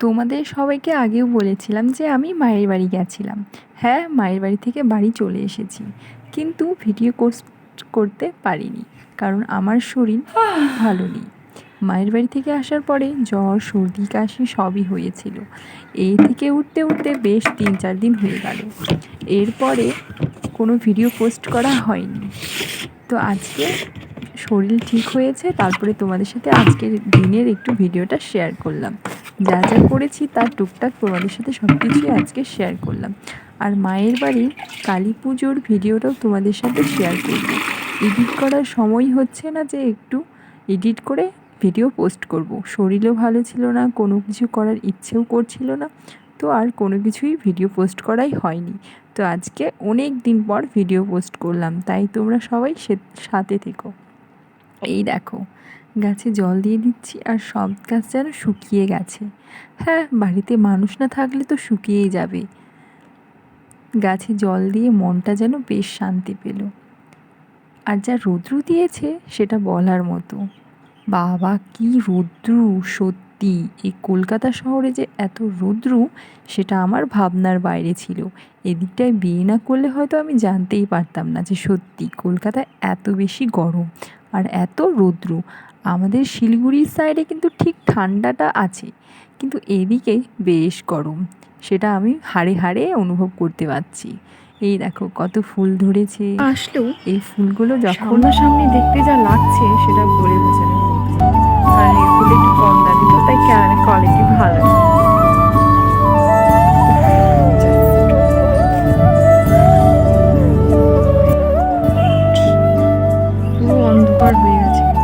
তোমাদের সবাইকে আগেও বলেছিলাম যে আমি মায়ের বাড়ি গেছিলাম। হ্যাঁ মায়ের বাড়ি থেকে বাড়ি চলে এসেছি। কিন্তু ভিডিও কোর্স করতে পারিনি, কারণ আমার শরীর ভালো নেই। মায়ের বাড়ি থেকে আসার পরে জ্বর, সর্দি, কাশি সবই হয়েছিল। এই থেকে উঠতে উঠতে বেশ তিন চার দিন হয়ে গেল। এরপরে কোনো ভিডিও পোস্ট করা হয়নি। তো আজকে শরীর ঠিক হয়েছে, তারপরে তোমাদের সাথে আজকের দিনের একটু ভিডিওটা শেয়ার করলাম। যা যা করেছি তার টুকটাক তোমাদের সাথে সব কিছুই আজকে শেয়ার করলাম। আর মায়ের বাড়ির কালী পুজোর ভিডিওটাও তোমাদের সাথে শেয়ার করব। এডিট করার সময় হচ্ছে না যে একটু এডিট করে ভিডিও পোস্ট করব। শরীরও ভালো ছিল না, কোনো কিছু করার ইচ্ছেও করছিল না, তো আর কোনো কিছুই ভিডিও পোস্ট করাই হয়নি। তো আজকে অনেক দিন পর ভিডিও পোস্ট করলাম, তাই তোমরা সবাই সাথে থেকো। এই দেখো গাছে জল দিয়ে দিচ্ছি আর সব গাছ যেন শুকিয়ে গেছে। হ্যাঁ বাড়িতে মানুষ না থাকলে তো শুকিয়েই যাবে। গাছে জল দিয়ে মনটা যেন বেশ শান্তি পেল। আর যা রৌদ্রু দিয়েছে, সেটা বলার মতো। বাবা, কি রৌদ্রু! সত্যি, এই কলকাতা শহরে যে এত রৌদ্রু, সেটা আমার ভাবনার বাইরে ছিল। এদিকটায় বিয়ে না করলে হয়তো আমি জানতেই পারতাম না যে সত্যি কলকাতায় এত বেশি গরম আর এত রৌদ্র। আমাদের শিলিগুড়ির সাইডে কিন্তু ঠিক ঠান্ডাটা আছে কিন্তু এদিকে বেশ গরম। সেটা আমি হাড়ে হাড়ে অনুভব করতে পারছি। এই দেখো কত ফুল ধরেছে। আসলেও এই ফুলগুলো যখন সামনে দেখতে যা লাগছে সেটা বলে একটু কম তাই কোয়ালিটি ভালো। অন্ধকার হয়ে গেছে।